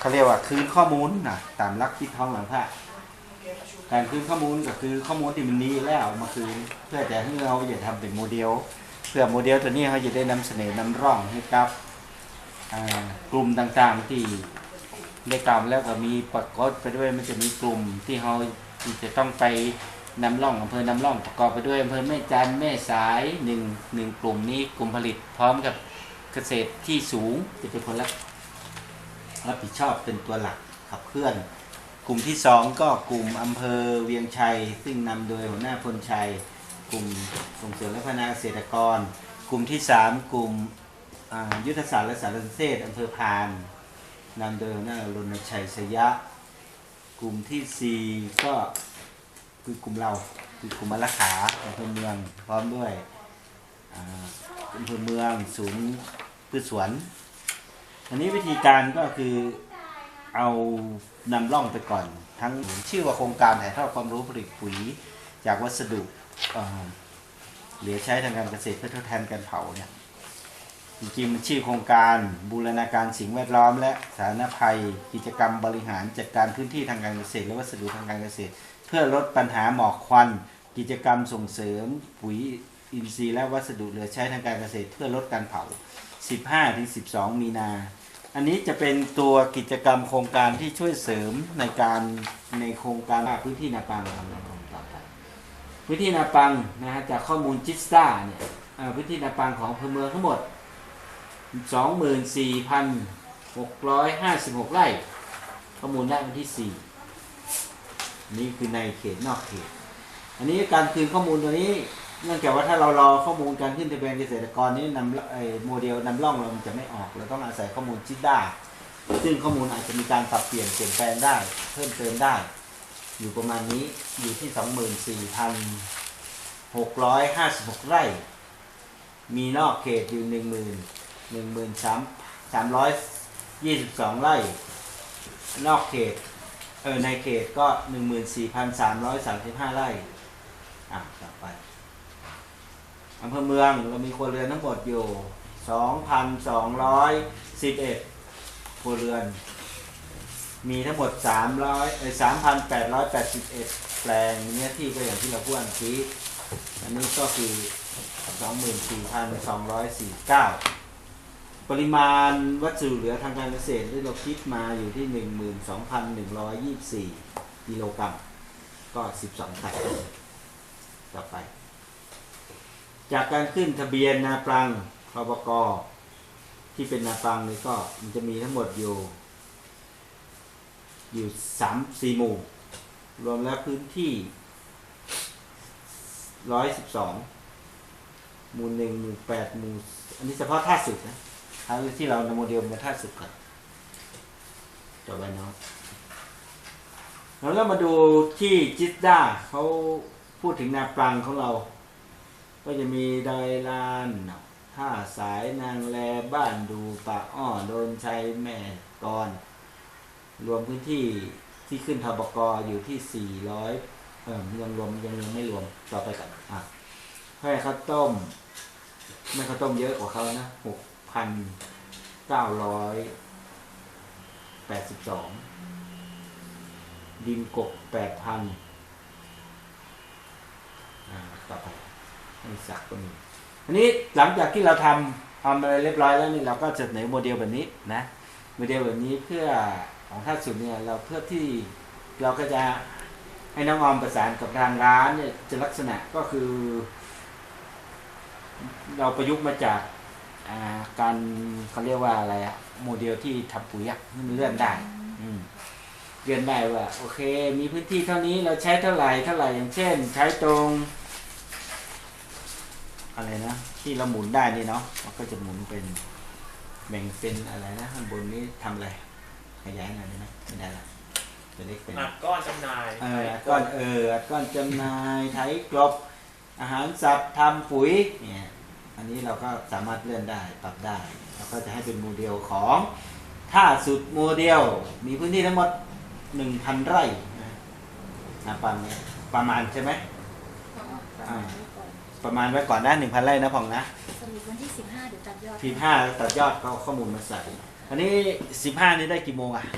เขาเรียกว่าคืนข้อมูลนะตามลักที่ท้องหลังพระการคืนข้อมูลก็คือข้อมูลที่มันดีแล้วมาคืนเพื่อจะให้เราจะทำเป็นโมเดล เพื่อโมเดลตัวนี้เขาจะได้นำเสนอนำร่องให้กับกลุ่มต่างๆที่ได้กล่าวมแล้วก็มีปรากฏไปด้วยมันจะมีกลุ่มที่เขาจะต้องไปนำร่องอำเภอนำร่องประกอบไปด้วยอำเภอแม่จันแม่สายหนึ่งหนึ่งกลุ่มนี้กลุ่มผลิตพร้อมกับเกษตรที่สูงจะเป็นคนรับ รับผิดชอบเป็นตัวหลักขับเคลื่อน กลุ่มที่สองก็กลุ่มอำเภอเวียงชัย ซึ่งนำโดยหัวหน้าพลชัย กลุ่มส่งเสริมและพัฒนาเกษตรกร กลุ่มที่สามกลุ่มยุทธศาสตร์และสารสนเทศอำเภอพานนำโดยหัวหน้ารณชัยสยะ กลุ่มที่สี่ก็คือกลุ่มเราคือกลุ่มมะละขาอำเภอเมืองพร้อมด้วยอำเภอเมืองศูนย์พืชสวน อันนี้วิธีการก็คือเอานำร่องไปก่อน ทั้งชื่อว่าโครงการถ่ายทอดความรู้ผลิตปุ๋ย จากวัสดุเหลือใช้ทางการเกษตรเพื่อทดแทนการเผาเนี่ยจริงๆมันชื่อโครงการบูรณาการสิ่งแวดล้อม และสาธารณภัย กิจกรรมบริหารจัดการพื้นที่ทางการเกษตร และวัสดุทางการเกษตร เพื่อลดปัญหาหมอกควัน กิจกรรมส่งเสริม ปุ๋ยอินทรีย์และวัสดุเหลือใช้ทางการเกษตร เพื่อลดการเผา 15ถึง12 มีนา อันนี้จะเป็นตัวกิจกรรมโครงการที่ช่วยเสริมในการในโครงการพื้นที่นาปังครับต่อไปพื้นที่นาปังนะฮะจากข้อมูลจิสตาเนี่ยเอ่อพื้นที่นาปังของอำเภอเมืองทั้งหมด 24,656 ไร่ ข้อมูลได้วันที่ 4 นี่คือในเขตนอกเขต อันนี้การคืนข้อมูลตัวนี้ เนื่องจากว่าถ้าเรารอข้อมูลการขึ้นทะเบียนเกษตรกรนี้นำไอ้โมเดลนำร่องเรามันจะไม่ออกเราต้องอาศัยข้อมูลจิด้าซึ่งข้อมูลอาจจะมีการปรับเปลี่ยนเปลี่ยนแปลงได้ เพิ่มเติมได้ อยู่ประมาณนี้อยู่ที่ 24,656 ไร่ มีนอกเขตอยู่ 1 1 1 3 322 ไร่ นอกเขตเออในเขตก็ 14,335 ไร่ อะต่อไป อำเภอเมืองเรามีครัวเรือนทั้งหมดอยู่ 2,211 ครัวเรือน มีทั้งหมด 300เอ้ย3,881 แปลงเนื้อที่ก็อย่างที่เราพูดอันกี้อันนี้ก็คือ 24,249 ปริมาณวัสดุเหลือทางการเกษตรที่เราคิดมาอยู่ที่ 12,124 กิโลกรัม ก็ 12ตันต่อไป จากการขึ้นทะเบียนนาปรังพบกที่เป็นนาปรังนี่ก็มันจะมีทั้งหมดอยู่ อยู่สามสี่หมู่ รวมแล้วพื้นที่ร้อยสิบสองหมู่หนึ่งหมู่แปดหมู่อันนี้เฉพาะท่าสุดนะท่าที่เรานโมเดลมาท่าสุดก่อนจบไปเนาะแล้วเรามาดูที่จิตด้าเขาพูดถึงนาปรังของเรา ก็จะมีดอยลานท่าสายนางแลบ้านดูป่าอ้อโดนชัยแม่กอน รวมพื้นที่ที่ขึ้นทบกอยู่ที่ 400 เออยังรวมยังยังไม่รวมต่อไปกันอะให้ข้าวต้ม ไม่ข้าวต้มเยอะกว่าเขานะ 6,982 ดินกบ 8,000 อ่า ต่อไป ให้สักก็มีอันนี้หลังจากที่เราทำทำอะไรเรียบร้อยแล้วนี่เราก็จะเสนอโมเดลแบบนี้นะโมเดลแบบนี้เพื่อของท่าสุดเนี่ยเราเพื่อที่เราก็จะให้น้องออมประสานกับทางร้านเนี่ยจะลักษณะก็คือ เราประยุกต์มาจากอ่าการเขาเรียกว่าอะไรอะโมเดลที่ทำปุ๋ยอะให้มันเลื่อนได้ อืมเลื่อนได้ว่า โอเค มีพื้นที่เท่านี้เราใช้เท่าไหร่เท่าไหร่อย่างเช่น ใช้ตรง อะไรนะ ที่เราหมุนได้นี่เนาะมันก็จะหมุนเป็นแบ่งเป็นอะไรนะข้างบนนี้ทำอะไรขยายหน่อยได้ไหมไม่ได้ละจะเล็กเป็นอัดก้อนจำหน่ายเอออัดก้อนเอออัดก้อนจำหน่ายไถกลบอาหารสัตว์ทำปุ๋ยเนี่ยอันนี้เราก็สามารถเลื่อนได้ปรับได้เราก็จะให้เป็นโมเดลของท่าสุดโมเดลมีพื้นที่ทั้งหมดหนึ่งพันไร่นะนะประมาณประมาณใช่ไหมอ่า ประมาณไว้ก่อนนะหนึ่งพันไร่นะพองนะสรุปวันที่15เดี๋ยวตัดยอดทีห้าตัดยอดเขาข้อมูลมาใส่ อันนี้สิบห้านี่ได้กี่โมงอะห